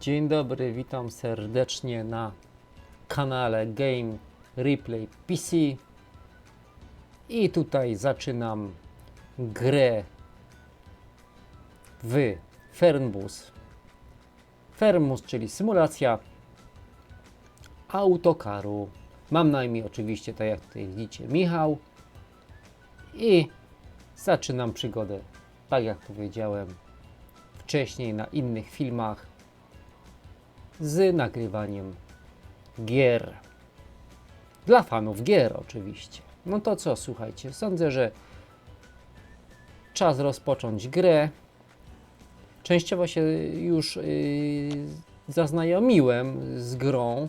Dzień dobry, witam serdecznie na kanale Game Replay PC. I tutaj zaczynam grę w Fernbus. Fernbus, czyli symulacja autokaru. Mam na imię oczywiście, tak jak tutaj widzicie, Michał. I zaczynam przygodę, tak jak powiedziałem wcześniej na innych filmach z nagrywaniem gier. Dla fanów gier oczywiście. No to co, słuchajcie, sądzę, że czas rozpocząć grę. Częściowo się już yy, zaznajomiłem z grą,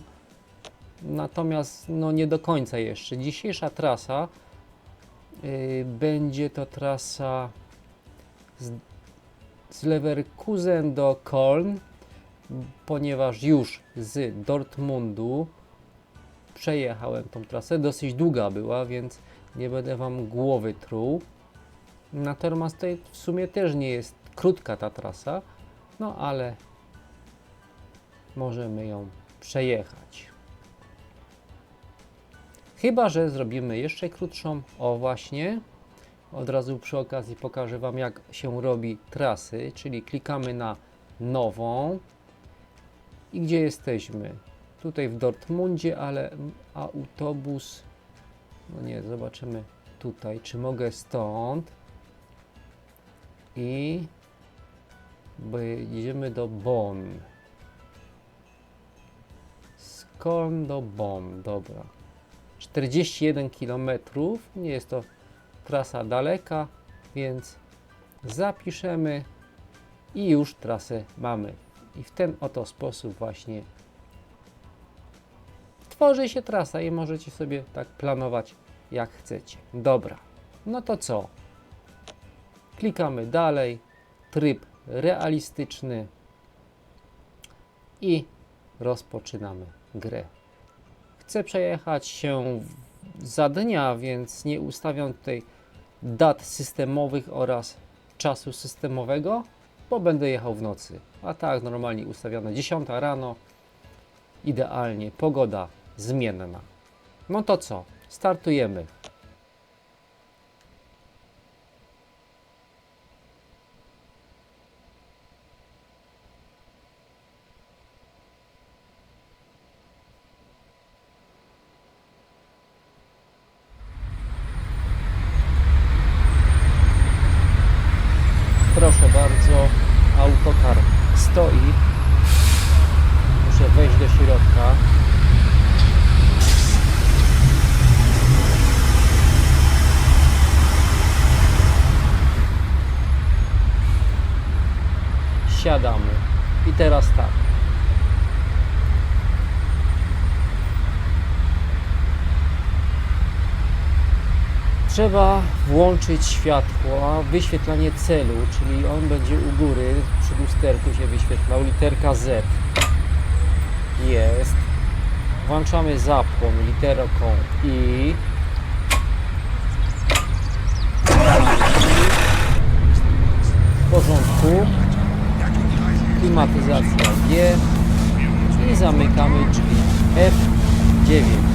natomiast no nie do końca jeszcze. Dzisiejsza trasa yy, będzie to trasa z, z Leverkusen do Köln, ponieważ już z Dortmundu przejechałem tą trasę. Dosyć długa była, więc nie będę Wam głowy truł. Natomiast tutaj w sumie też nie jest krótka ta trasa, no ale możemy ją przejechać. Chyba, że zrobimy jeszcze krótszą. O właśnie. Od razu przy okazji pokażę Wam, jak się robi trasy, czyli klikamy na nową. I gdzie jesteśmy? Tutaj w Dortmundzie, ale autobus. No nie, zobaczymy tutaj, czy mogę stąd. I bo jedziemy do Bonn. Köln do Bonn, dobra. 41 km. Nie jest to trasa daleka, więc zapiszemy i już trasę mamy. I w ten oto sposób właśnie tworzy się trasa i możecie sobie tak planować jak chcecie. Dobra, no to co? Klikamy dalej, tryb realistyczny i rozpoczynamy grę. Chcę przejechać się za dnia, więc nie ustawiam tutaj dat systemowych oraz czasu systemowego, bo będę jechał w nocy. A tak, normalnie ustawione 10 rano, idealnie, pogoda zmienna. No to co? Startujemy. Proszę bardzo, autokar stoi. Muszę wejść do środka. Siadamy. I teraz tak. Trzeba włączyć światło, wyświetlanie celu, czyli on będzie u góry, przy lusterku się wyświetlał, literka Z jest. Włączamy zapłon literką I. W porządku. Klimatyzacja G. I zamykamy drzwi F9.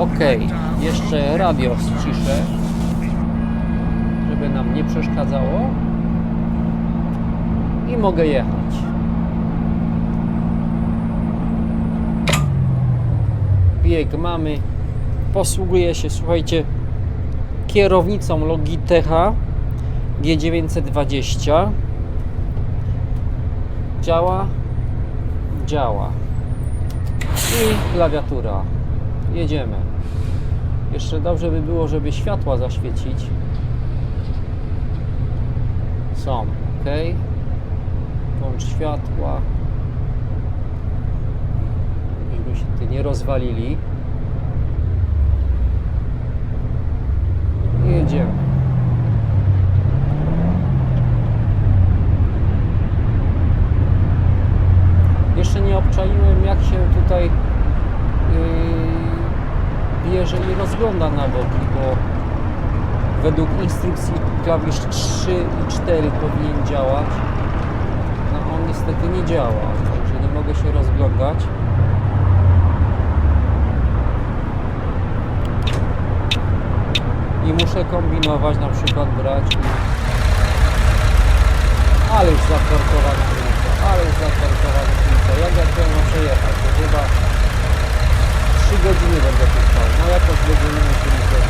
Ok, jeszcze radio ściszę, żeby nam nie przeszkadzało. I mogę jechać. Bieg mamy. Posługuję się, słuchajcie, kierownicą Logitecha G920. Działa? Działa. I klawiatura. Jedziemy. Jeszcze dobrze by było, żeby światła zaświecić. Są, ok. Włącz światła. Żeby się nie rozwalili. I Jedziemy. Jeszcze nie nie obczaiłem, jak się tutaj yy, bierze i rozgląda na boki, bo według instrukcji klawisz 3 i 4 powinien działać. No on niestety nie działa, także nie mogę się rozglądać. I muszę kombinować, na przykład brać i... Ale już zaparkowane ulice, ale już zaparkowane ulice. Jak ja tutaj przejechać? To chyba 3 godziny będę tu stał. No jakoś będziemy musieli się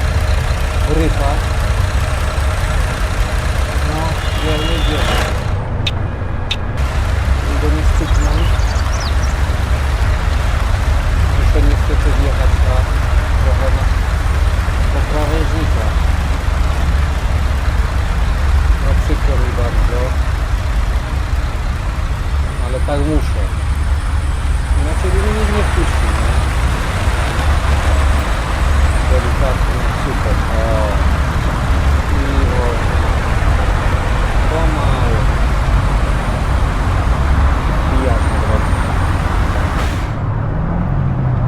rypać. Ja nie wiem. Idę nie styknąć. Muszę niestety wjechać na trochę na po krawężnika. No przykro mi bardzo. Ale tak muszę. Inaczej by mnie nikt nie wpuścił. Nie? Delikatnie, super. O. Miło. Pomału. Pijak.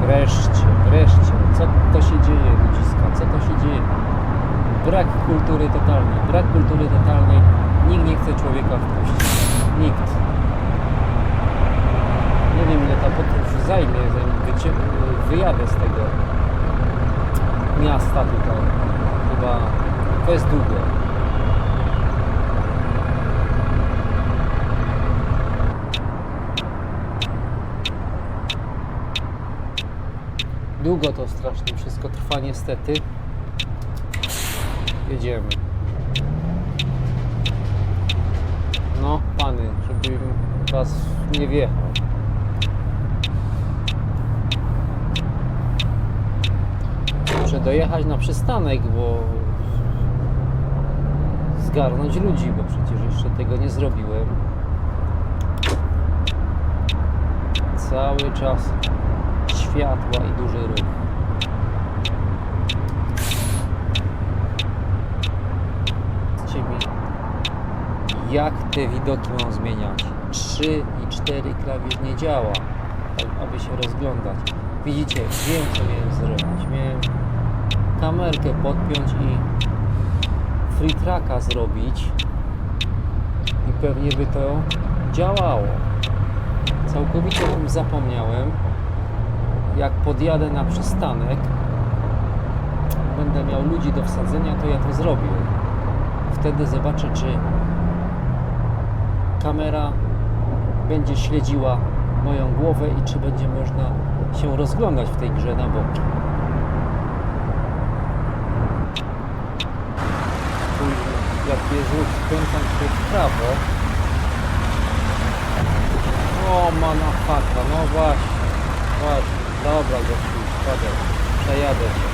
Wreszcie, wreszcie. Co to się dzieje, ludziska? Co to się dzieje? Brak kultury totalnej. Brak kultury totalnej. Nikt nie chce człowieka wpuścić. Nikt. Nie wiem ile ta podróż zajmie, zanim wyjadę z tego miasta tutaj. Chyba to jest długo. Długo to strasznie wszystko trwa niestety. Jedziemy. No, pany, żebym was nie wjechał. Muszę dojechać na przystanek, bo zgarnąć ludzi, bo przecież jeszcze tego nie zrobiłem. Cały czas światła i duży ruch. Powiedzcie mi, jak te widoki mam zmieniać? 3 i 4 klawisz nie działa, aby się rozglądać. Widzicie, wiem co miałem zrobić. Miałem kamerkę podpiąć i free tracka zrobić i pewnie by to działało. Całkowicie o tym zapomniałem. Jak podjadę na przystanek, będę miał ludzi do wsadzenia, to ja to zrobię. Wtedy zobaczę, czy kamera będzie śledziła moją głowę i czy będzie można się rozglądać w tej grze na boki. Jak jest ruch, skręcam się w prawo. O, mana faka, no właśnie, właśnie. Dobra, gościu, spadaj, przejadę się.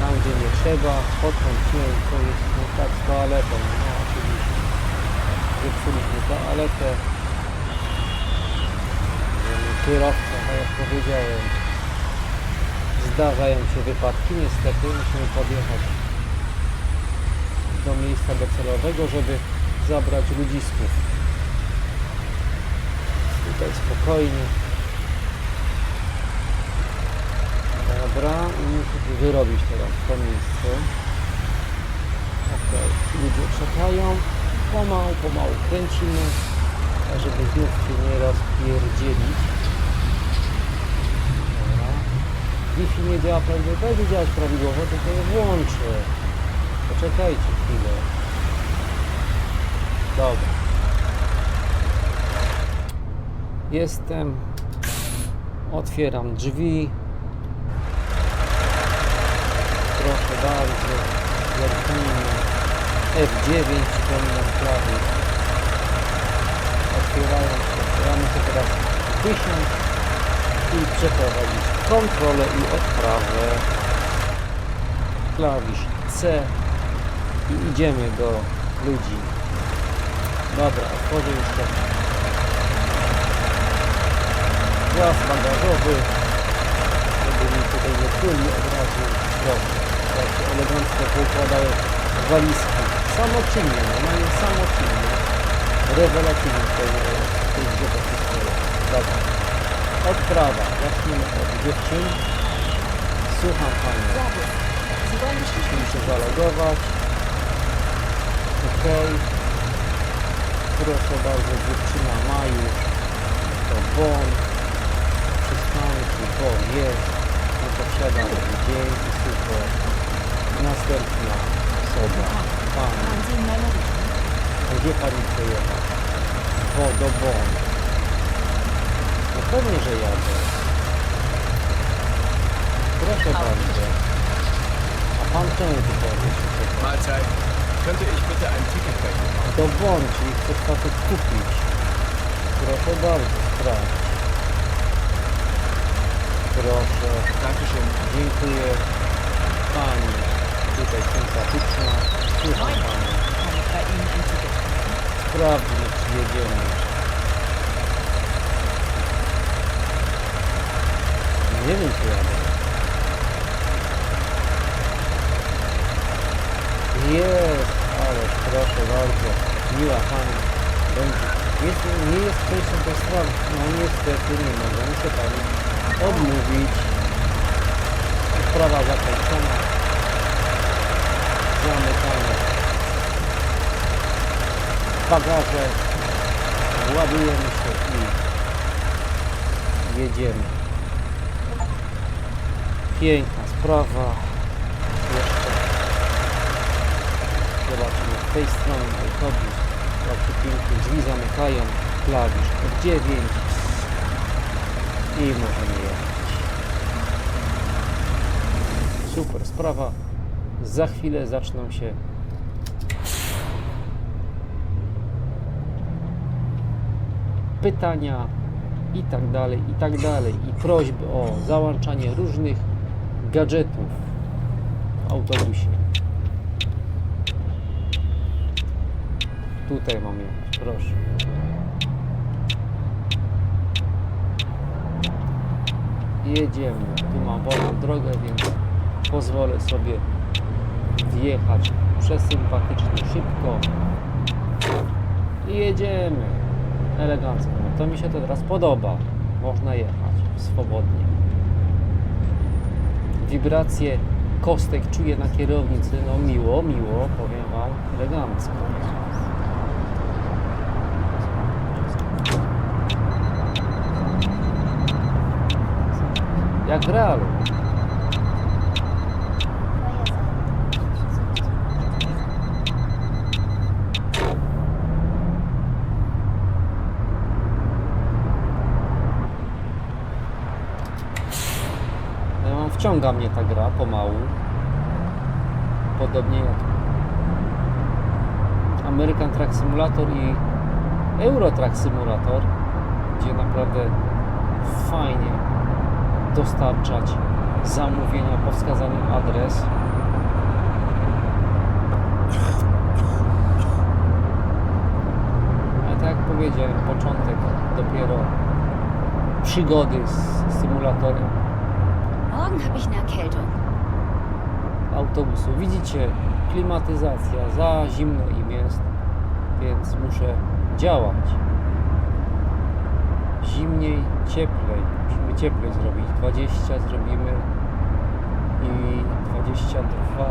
Tam, gdzie nie trzeba, podkręciłem, co jest nie tak z toaletą. No, oczywiście. Zepsuliśmy toaletę. Kierowca, tak jak powiedziałem, zdarzają się wypadki. Niestety musimy podjechać do miejsca docelowego, żeby zabrać ludzisków. Tutaj spokojnie. Dobra, i muszę tu wyrobić teraz to miejsce. Ok, ludzie czekają. Pomału, pomału kręcimy, tak żeby znów się nie rozpierdzielić. Dobra. Wi-Fi nie działa prawidłowo, będzie działać prawidłowo, tylko je włączę. Poczekajcie chwilę. Dobra. Jestem. Otwieram drzwi. Proszę bardzo. Zerknijmy. F9 przypominam klawisz. Otwierają się. Ja muszę teraz wysiąść i przeprowadzić kontrolę i odprawę. Klawisz C i idziemy do ludzi. Dobra, otworzę jeszcze włas bagażowy, żeby mi tutaj nie płyli od razu. Jak się elegancko poukładają walizki. Samoczynnie, normalnie samoczynnie. Rewelacyjnie w tej, w tej grze to jest. Odprawa. Zacznijmy od dziewczyn. Słucham Pani. Musimy się zalogować. OK. Proszę bardzo, dziewczyna ma już to bon. Przystanki, bon jest. Nie posiada dzięki, super. Następna osoba. Pani. Memory? A Gdzie pani pojechała? Wo, do Bonn. No pewnie, że jadę. Proszę bardzo. A pan czemu tu powie? Mahlzeit. Könnte ich bitte ein Ticket bei Ihnen machen? Do Bonn, czyli chce facet kupić. Proszę bardzo, sprawdź. Proszę, Dankeschön. dziękuję pani. Tutaj sympatyczna. Słucham pani. Sprawdźmy, czy jedziemy. Nie wiem, czy jadę. Jest, ale proszę bardzo, miła Pani będzie. Jest, nie jest częścią tej sprawy. No niestety nie mogę, muszę Pani odmówić. Sprawa zakończona. Zamykamy bagaże, ładujemy się i jedziemy. Piękna sprawa. Jeszcze zobaczmy z tej strony autobus. Jakie pięknie drzwi zamykają. Klawisz od 9 i możemy jechać. Super sprawa. Za chwilę zaczną się pytania i tak dalej, i tak dalej. I prośby o załączanie różnych gadżetów w autobusie. Tutaj mam jechać, proszę. Jedziemy. Tu mam wolną drogę, więc pozwolę sobie wjechać przesympatycznie, szybko. I jedziemy elegancko. No to mi się to teraz podoba. Można jechać swobodnie. Wibracje kostek czuję na kierownicy. No miło, miło, powiem Wam, elegancko. Jak w realu. Ja mam, wciąga mnie ta gra pomału. Podobnie jak American Truck Simulator i Euro Truck Simulator, gdzie naprawdę fajnie dostarczać zamówienia po wskazany adres. Ale tak jak powiedziałem, początek dopiero przygody z symulatorem Morgen habe ich eine Erkältung. autobusu. Widzicie, klimatyzacja, za zimno im jest, więc muszę działać. Zimniej, cieplej. Musimy cieplej zrobić. 20 zrobimy i 22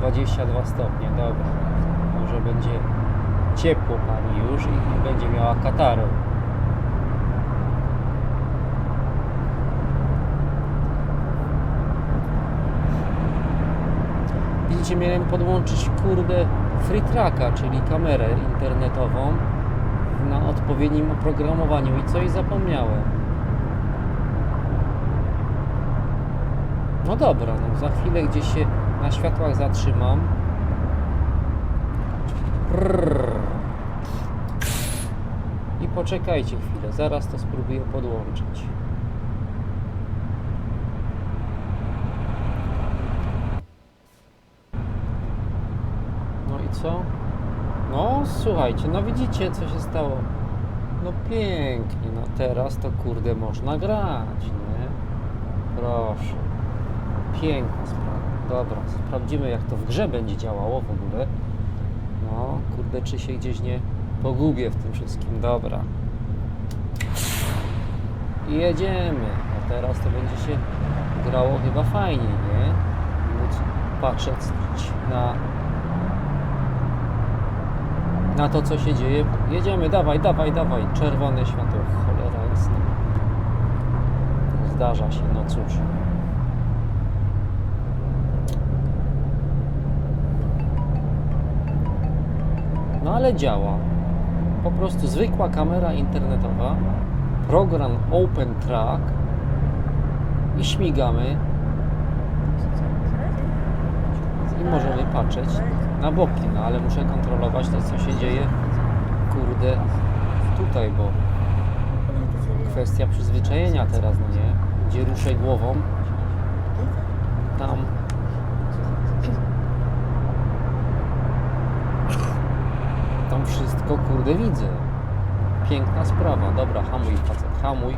22 stopnie, dobra. Może będzie ciepło pani już i będzie miała kataru. Widzicie, miałem podłączyć kurde free tracka, czyli kamerę internetową na odpowiednim oprogramowaniu i coś zapomniałem. No dobra, no za chwilę gdzieś się na światłach zatrzymam. Prrr. I poczekajcie chwilę, zaraz to spróbuję podłączyć. No i co? No słuchajcie, no widzicie co się stało. No pięknie, no teraz to kurde można grać, nie? Proszę. Piękna sprawa. Dobra, sprawdzimy jak to w grze będzie działało w ogóle. No, kurde, czy się gdzieś nie pogubię w tym wszystkim. Dobra. I jedziemy. A teraz to będzie się grało chyba fajnie, nie? Patrzeć na na to, co się dzieje. Jedziemy, dawaj, dawaj, dawaj. Czerwone światło, cholera jasna. Zdarza się, no cóż. No ale działa. Po prostu zwykła kamera internetowa, program Open Track i śmigamy i możemy patrzeć na boki, no ale muszę kontrolować to, co się dzieje, kurde, tutaj, bo kwestia przyzwyczajenia teraz, no nie? Gdzie ruszę głową, tam tam wszystko, kurde, widzę. Piękna sprawa. Dobra, hamuj, facet, hamuj.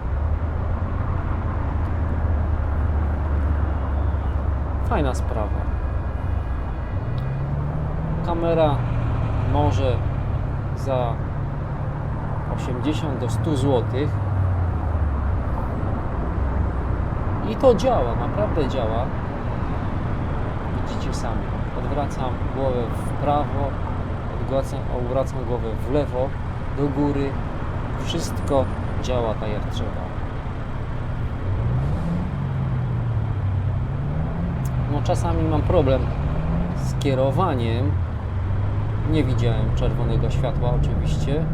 Fajna sprawa. Kamera może za 80 do 100 zł. I to działa, naprawdę działa. Widzicie sami. Odwracam głowę w prawo, odwracam, odwracam głowę w lewo, do góry. Wszystko działa tak jak trzeba. No czasami mam problem z kierowaniem. Nie widziałem czerwonego światła oczywiście.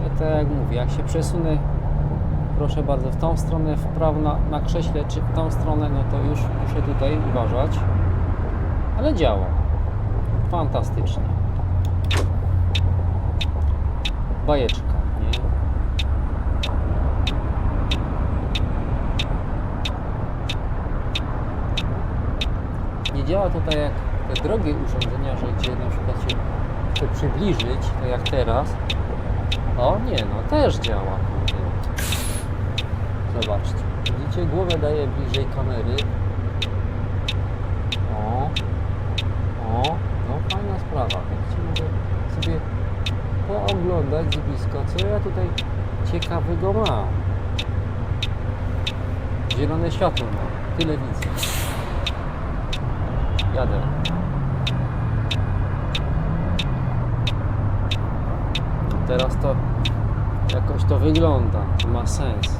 Ale tak jak mówię, jak się przesunę proszę bardzo w tą stronę, w prawo na, na krześle, czy w tą stronę, no to już muszę tutaj uważać. Ale działa. Fantastycznie. Bajeczka, nie? Nie działa to tak jak drogie urządzenia, że gdzie na przykład się chce przybliżyć, to jak teraz. O nie, no też działa. Zobaczcie. Widzicie, głowę daję bliżej kamery. O, o, no fajna sprawa. Widzicie, mogę sobie pooglądać z bliska, co ja tutaj ciekawego mam. Zielone światło mam, tyle widzę. Jadę. Teraz to jakoś to wygląda, to ma sens.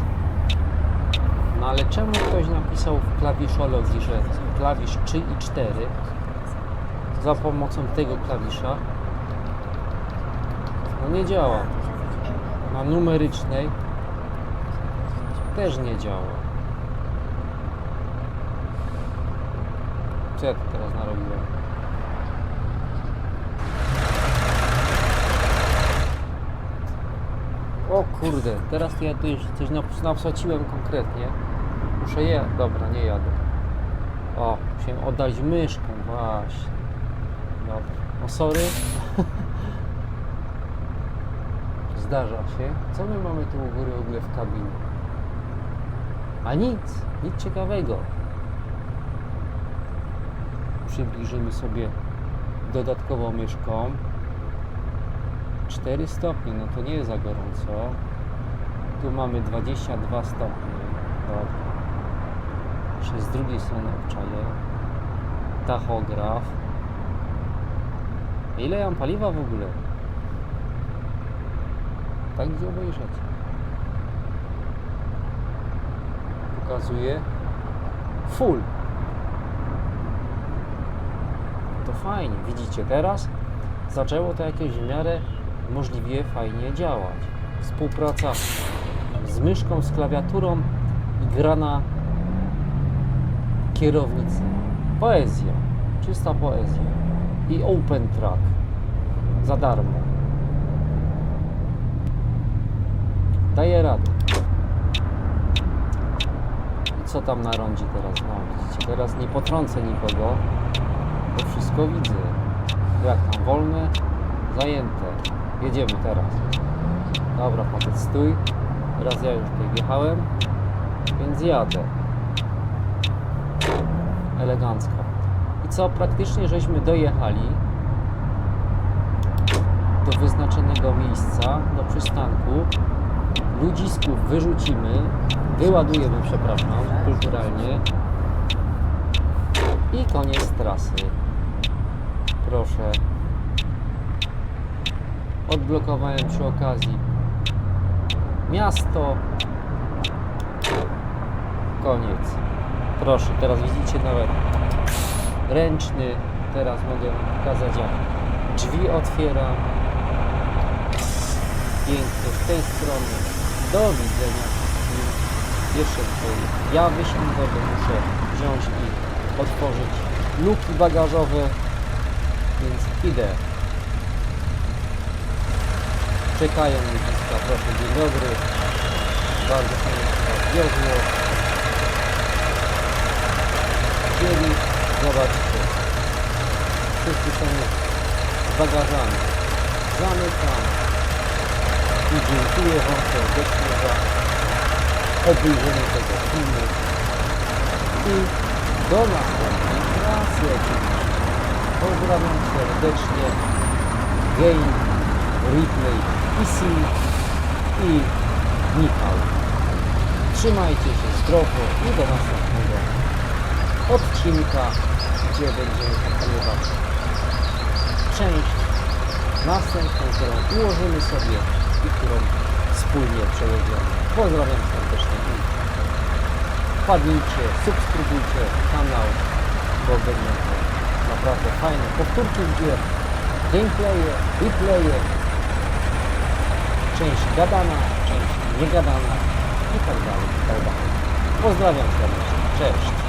No ale czemu ktoś napisał w klawiszologii, że klawisz 3 i 4 za pomocą tego klawisza no nie działa. Na numerycznej też nie działa. Co ja teraz narobiłem? O kurde, teraz to ja tu już coś naps- napsaciłem konkretnie. Muszę je... Dobra, nie jadę. O, musiałem oddać myszką, właśnie. Dobra. No sorry. Zdarza się. Co my mamy tu u góry w ogóle w kabinie? A nic, nic ciekawego. Przybliżymy sobie dodatkowo myszką. 4 stopnie, no to nie jest za gorąco. Tu mamy 22 stopnie. Dobra. Jeszcze z drugiej strony obczaję. Tachograf. Ile ja mam paliwa w ogóle? Tak gdzie obejrzeć. Pokazuje full. To fajnie, widzicie teraz zaczęło to jakieś w miarę możliwie fajnie działać. Współpraca z myszką, z klawiaturą i gra na kierownicy. Poezja, czysta poezja. I open track za darmo. Daje radę. I co tam na rondzie teraz? No widzicie, teraz nie potrącę nikogo, bo wszystko widzę. Jak tam wolne, zajęte. Jedziemy teraz. Dobra, facet, stój. Teraz ja już tutaj wjechałem, więc jadę. Elegancko. I co, praktycznie żeśmy dojechali. do wyznaczonego miejsca, do przystanku. Ludzisków wyrzucimy, wyładujemy, przepraszam, kulturalnie. I koniec trasy. Proszę. Odblokowałem przy okazji miasto. Koniec. Proszę, teraz widzicie nawet ręczny. Teraz mogę pokazać jak drzwi otwieram. Pięknie z tej strony. Do widzenia. Jeszcze tutaj ja wyśmiewowy muszę wziąć i otworzyć luki bagażowe. Więc idę. Czekają mi bliska. Proszę, dzień dobry. Bardzo fajnie się was wiozło. Chcieli, zobaczcie. Wszyscy są z bagażami. Zamykam. I dziękuję Wam serdecznie za obejrzenie tego filmu. I do następnej trasy oczywiście. Pozdrawiam serdecznie. Game Replay PC i Michał. Trzymajcie się zdrowo i do następnego odcinka, gdzie będziemy pokonywać część następną, którą ułożymy sobie i którą wspólnie przejedziemy. Pozdrawiam serdecznie i wpadnijcie, subskrybujcie kanał, bo będą to naprawdę fajne powtórki, gdzie gameplaye, replaye, część gadana, część niegadana i tak dalej, i tak dalej. Pozdrawiam serdecznie. Cześć.